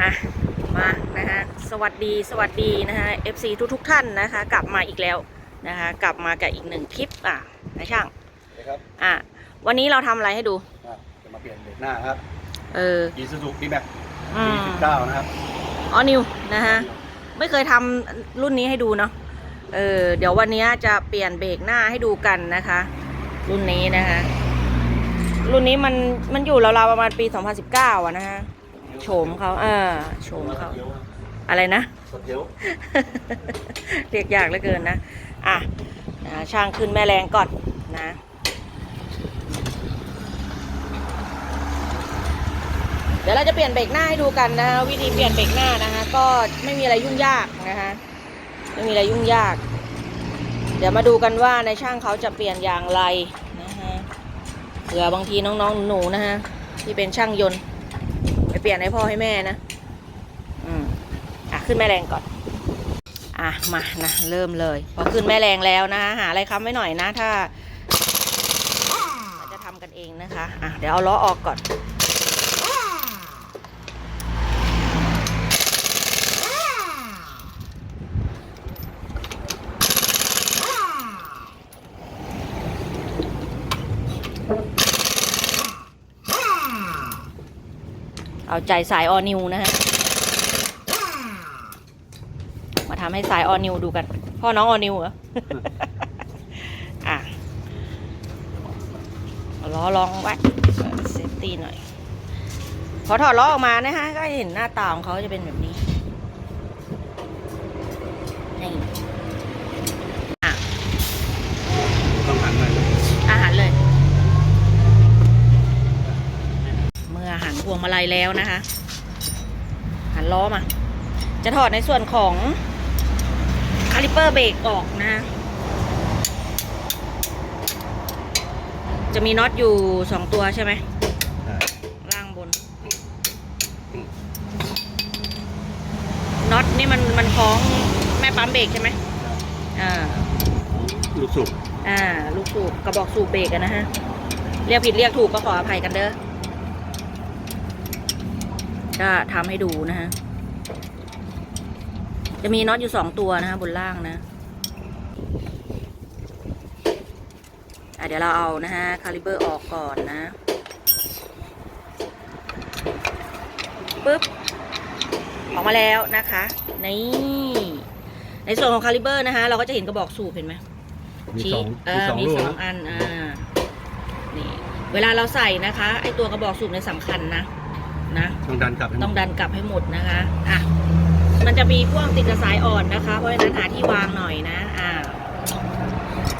อะมานะฮะสวัสดีสวัสดีนะฮะ FC ทุกทุกๆท่านนะคะ กลับมาอีกแล้วนะคะ กลับมากับอีกหนึ่งคลิปอะนะช่างนะครับอะวันนี้เราทำอะไรให้ดูอะจะมาเปลี่ยนเบรกหน้าครับเอออีซูซูดีแม็กอืมสิบเก้านะครับอ๋อนิวนะฮะไม่เคยทำรุ่นนี้ให้ดูเนาะเออเดี๋ยววันนี้จะเปลี่ยนเบรกหน้าให้ดูกันนะคะ รุ่นนี้นะคะ รุ่นนี้มันมันอยู่ราวๆประมาณปี 2019อะนะฮะ โฉมเขาเออโฉมเขาอะไรนะสเทลเรียกยากเหลือเกินนะ อะนะช่างขึ้นแม่แรงก่อนนะเดี๋ยวเราจะเปลี่ยนเบรกหน้าให้ดูกันนะฮะวิธีเปลี่ยนเบรกหน้านะคะก็ไม่มีอะไรยุ่งยากนะคะไม่มีอะไรยุ่งยาก เดี๋ยวมาดูกันว่าในช่างเขาจะเปลี่ยนอย่างไรนะฮะเผื่อบางทีน้องๆหนูๆนะฮะที่เป็นช่างยนต์ไปเป ลี่ยนให้พ่อให้แม่นะ อืมอะขึ้นแม่แรงก่อน อะมานะเริ่มเลย พอขึ้นแม่แรงแล้วนะคะหาอะไรค้ำไว้หน่อยนะ ถ้าเราจะทำกันเองนะคะ อะเดี๋ยวเอาล้อออกก่อน เอาใจสายออนิวนะฮะ มาทำให้สายออนิวดูกัน พ่อน้องออนิวเหรอ อะล้อลองไว้เซฟตี้หน่อย พอถอดล้อออกมานะฮะ ก็เห็นหน้าตาของเขาจะเป็นแบบนี้ อะ ต้องหันหน่อยนะ อาหารเลย เมื่อ หันพวงมาลัยแล้วนะคะ หันล้อมา จะถอดในส่วนของคาลิเปอร์เบรกออกนะ จะมีน็อตอยู่สองตัวใช่ไหมได้ล่างบน น็อตนี่มันมันคล้องแม่ปั๊มเบรกใช่ไหมอ่าลูกสูบอ่า ลูกสูบกระบอกสูบเบรกอะนะฮะ เรียกผิดเรียกถูกก็ขออภัยกันเด้อ ก็ทำให้ดูนะฮะ จะมีน็อตอยู่สองตัวนะฮะบนล่างนะอะเดี๋ยวเราเอานะฮะคาลิเบอร์ออกก่อนนะปึ๊บออกมาแล้วนะคะนี่ในส่วนของคาลิเบอร์นะคะเราก็จะเห็นกระบอกสูบเห็นไหมมีชี้สองเอมีอสองมีลูกสองนะอันอ่านี่เวลาเราใส่นะคะ ไอตัวกระบอกสูบเนี่ยสำคัญนะ นะ ต้องดันกลับให้หมต้องดดันกลับให้หมดนะคะ อะ มันจะมีพ่วงติดกับสายอ่อนนะคะ เพราะฉะนั้นหาที่วางหน่อยนะ อ่า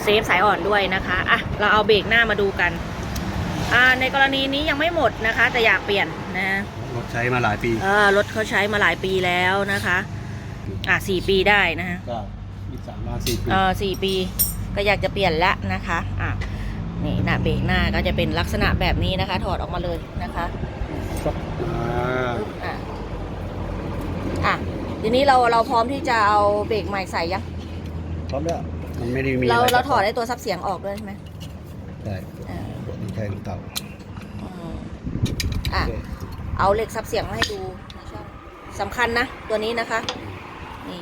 เซฟสายอ่อนด้วยนะคะ อะ เราเอาเบรกหน้ามาดูกัน อ่า ในกรณีนี้ยังไม่หมดนะคะ แต่อยากเปลี่ยนนะ รถใช้มาหลายปีเออรถเขาใช้มาหลายปีแล้วนะคะ อะสี่ปีได้นะคะ ก็ยี่สามมาสี่ปีเออสี่ปีก็อยากจะเปลี่ยนละนะคะ อะ นี่หน้าเบรกหน้าก็จะเป็นลักษณะแบบนี้นะคะ ถอดออกมาเลยนะคะ อ่าปึ๊บอะอะทีนี้เราเราพร้อมที่จะเอาเบรกใหม่ใส่ยังพร้อมแล้วมันไม่ได้มีเราอะไรเราถอดได้ตัวซับเสียงออกด้วยใช่ไหมได้อ่านี่ใช่ของเก่าอืมอะโอเคเอาเหล็กซับเสียงมาให้ดูในช่องสำคัญนะ ตัวนี้นะคะ นี่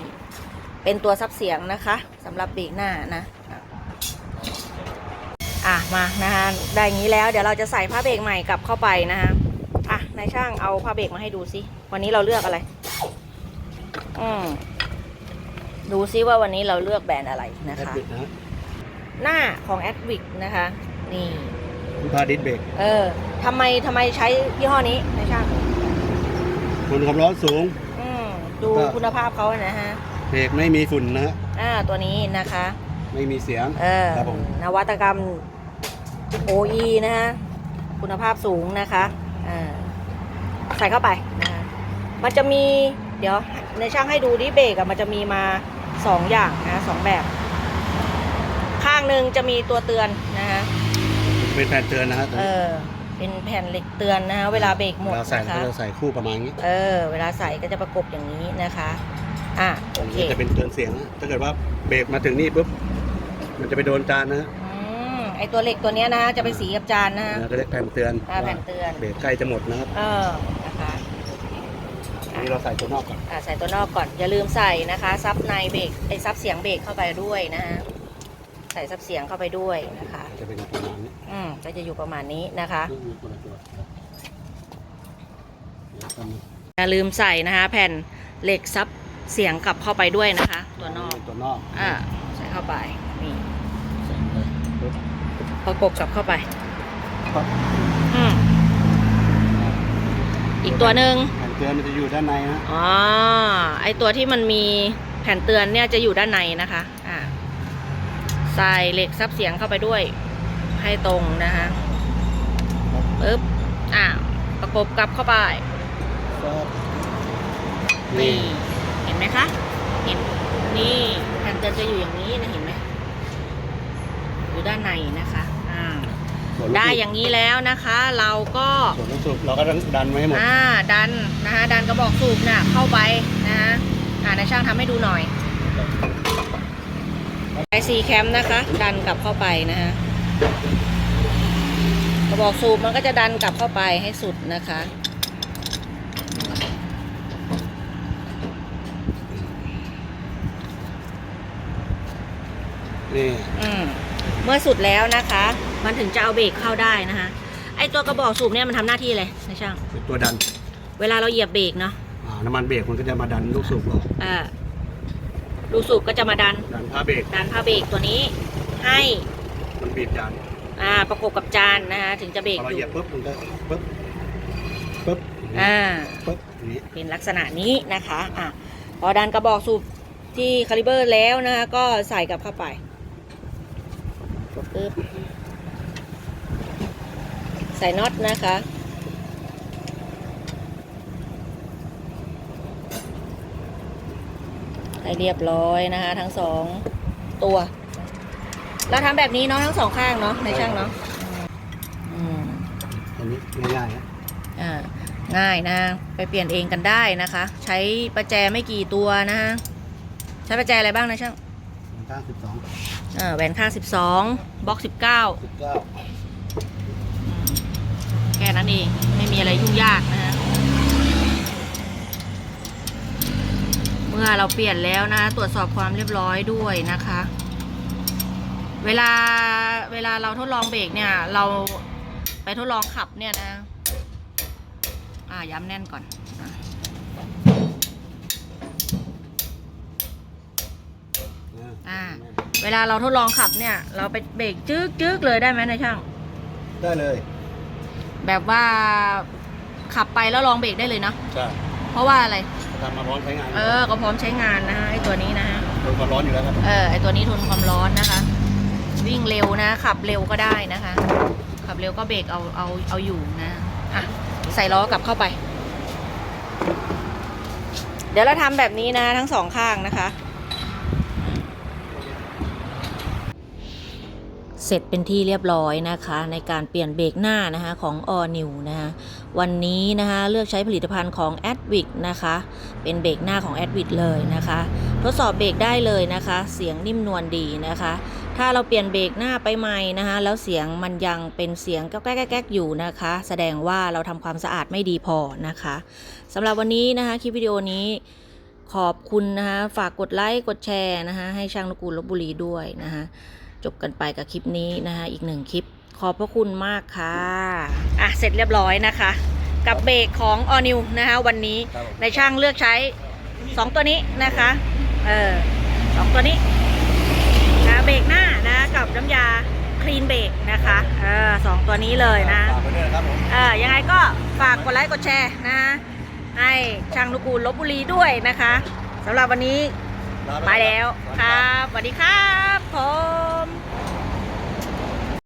เป็นตัวซับเสียงนะคะสำหรับเบรกหน้านะ อะอะมานะคะได้อย่างนี้แล้วเดี๋ยวเราจะใส่ผ้าเบรกใหม่กลับเข้าไปนะคะอะ นายช่างเอาผ้าเบรกมาให้ดูสิวันนี้เราเลือกอะไร อืมดูซิว่าวันนี้เราเลือกแบรนด์อะไรนะแอดคะ บิดนะฮะหน้าของ a d v i c นะคะ นี่ คุณพาดิสเบรกเออทำไมทำไมใช้ยี่ห้อนี้นายช่าง ทนความร้อนสูง อืมดูก็ คุณภาพเขานะฮะ เบรกไม่มีฝุ่นนะฮะอ่า ตัวนี้นะคะ ไม่มีเสียง เออ ครับผม นวัตกรรม OE นะฮะ คุณภาพสูงนะคะ อ่า ใส่เข้าไปนะคะมันจะมีเดี๋ยวในช่างให้ดูดิเบรกอะมันจะมีมาสองอย่างนะสองแบบ ข้างหนึ่งจะมีตัวเตือนนะคะเป็นแผ่นเตือนนะฮะเออเป็นแผ่นเหล็กเตือนนะคะเวลาเบรกหมดเราใส่นะคะเราใส่คู่ประมาณนี้เออ เวลาใส่ก็จะประกบอย่างนี้นะคะอะโอเคจะเป็นเตือนเสียงนะถ้าเกิดว่าเบรกมาถึงนี่ปุ๊บมันจะไปโดนจานนะฮะอืมไอตัวเหล็กตัวเนี้ยนะจะไปสีกับจานนะเราจะเรียกแผ่นเตือนอ่าแผ่นเตือนเบรกใกล้จะหมดนะครับเออ นะคะอันนี้เราใส่ตัวนอกก่อน อะใส่ตัวนอกก่อน อย่าลืมใส่นะคะ ซับในเบรกไอ้ซับเสียงเบรกเข้าไปด้วยนะฮะใส่ซับเสียงเข้าไปด้วยนะคะ จะเป็นประมาณนี้อืมก็จะอยู่ประมาณนี้นะคะ นี่มีคนละตัวเดี๋ยวทำอย่าลืมใส่นะคะ แผ่นเหล็กซับเสียงกลับเข้าไปด้วยนะคะ ตัวนอก ตัวนอกอ่าใส่เข้าไปนี่ใส่เลยปึ๊บประกบกลับเข้าไป ปั๊บอืมอีกตัวหนึ่งแผ่น เตือนมันจะอยู่ด้านในนะอ๋อไอตัวที่มันมีแผ่นเตือนเนี่ยจะอยู่ด้านในนะคะอ่าใส่เหล็กซับเสียงเข้าไปด้วย ให้ตรงนะคะปึ๊บอ่าประกบกลับเข้าไปปั๊บนี่นี่เห็นไหมคะ เห็นนี่แผ่นเตือนจะอยู่อย่างนี้นะเห็นไหมอยู่ด้านในนะคะอ่าส่วนลูก ได้สูบอย่างนี้แล้วนะคะ เราก็ส่วนลูกสูบเราก็ต้องดันไว้ให้หมดอ่าดันนะคะดันกระบอกสูบน่ะเข้าไปนะคะอ่านายช่างทำให้ดูหน่อยไอซีแคมนะคะ ดันกลับเข้าไปนะฮะกระบอกสูบมันก็จะดันกลับเข้าไปให้สุดนะคะนี่อืมเมื่อสุดแล้วนะคะ มันถึงจะเอาเบรกเข้าได้นะคะไอตัวกระบอกสูบเนี่ยมันทำหน้าที่อะไรนายช่าง เป็นตัวดันเวลาเราเหยียบเบรกเนาะอ่าน้ำมันเบรกมันก็จะมาดันลูกสูบออกอ่าลูกสูบก็จะมาดัน ดันผ้าเบรกดันผ้าเบรกตัวนี้ให้มันบีบจานอ่าประกบกับจานนะคะถึงจะเบรพกอเราอเหยียู่ยบปุ๊บมันก็ปุ๊บปุ๊บอย่างนี้อ่า ปุ๊บอย่างนี้เป็นลักษณะนี้นะคะอะพอดันกระบอกสูบที่คาลิเบอร์แล้วนะคะก็ใส่กลับเข้าไปปึ๊บ ใส่น็อตนะคะ ให้เรียบร้อยนะคะ ทั้งสองตัว เราทำแบบนี้เนาะทั้งสองข้างเนาะในช่างเนาะอืมอันนี้ง่ายๆนะอ่าง่ายนะ ไปเปลี่ยนเองกันได้นะคะ ใช้ประแจไม่กี่ตัวนะฮะใช้ประแจอะไรบ้างนะช่างข้างสิบสองอ่าแหวนข้าง12บล็อก19สิบเก้าแค่นั้นเอง ไม่มีอะไรยุ่งยากนะฮะเมื่อเราเปลี่ยนแล้วนะ ตรวจสอบความเรียบร้อยด้วยนะคะ เวลาเวลาเราทดลองเบรกเนี่ย เราไปทดลองขับเนี่ยนะ อ่าย้ำแน่นก่อนอะอ่าเวลาเราทดลองขับเนี่ย เราไปเบรกจึ๊กจึ๊กเลยได้ไหมนายช่าง ได้เลย แบบว่าขับไปแล้วลองเบรกได้เลยเนาะใช่เพราะว่าอะไรทำมาร้อนใช้งานเออก็พร้อมใช้งานนะฮะไอตัวนี้นะฮะโดนความร้อนอยู่แล้วครับเออไอตัวนี้ทนความร้อนนะคะ วิ่งเร็วนะ ขับเร็วก็ได้นะคะ ขับเร็วก็เบรกเอาเอาเอาอยู่นะอะใส่ล้อกลับเข้าไป เดี๋ยวเราทำแบบนี้นะทั้งสองข้างนะคะ เสร็จเป็นที่เรียบร้อยนะคะ ในการเปลี่ยนเบรกหน้านะคะของ All New นะคะวันนี้นะคะเลือกใช้ผลิตภัณฑ์ของ a d v i c นะคะเป็นเบรกหน้าของ a d v i c เลยนะคะ ทดสอบเบรกได้เลยนะคะ เสียงนิ่มนวลดีนะคะ ถ้าเราเปลี่ยนเบรกหน้าไปใหม่นะคะแล้วเสียงมันยังเป็นเสียงแก๊กแก๊กอยู่นะคะ แสดงว่าเราทำความสะอาดไม่ดีพอนะคะสำหรับวันนี้นะคะคลิปวิดีโอนี้ขอบคุณนะคะ ฝากกดไลค์ กดแชร์นะคะ ให้ช่างนกูลลบบุรีด้วยนะคะ จบกันไปกับคลิปนี้นะคะอีกหนึ่งคลิป ขอบพระคุณมากค่ะ อะ เสร็จเรียบร้อยนะคะ กับเบรกของ All New นะคะวันนี้ครับผมในช่างเลือกใช้ 2 ตัวนี้นะคะ เออสองตัวนี้นะเบรกหน้านะกับน้ำยาคลีนเบรกนะคะเออสองตัวนี้เลยนะฝากไว้ด้วยนะครับผมเออยังไงก็ฝากกดไลค์กดแชร์นะให้ช่างนุกูลลบบุรีด้วยนะคะสำหรับวันนี้ มาแล้วครับสวัสดีครับผม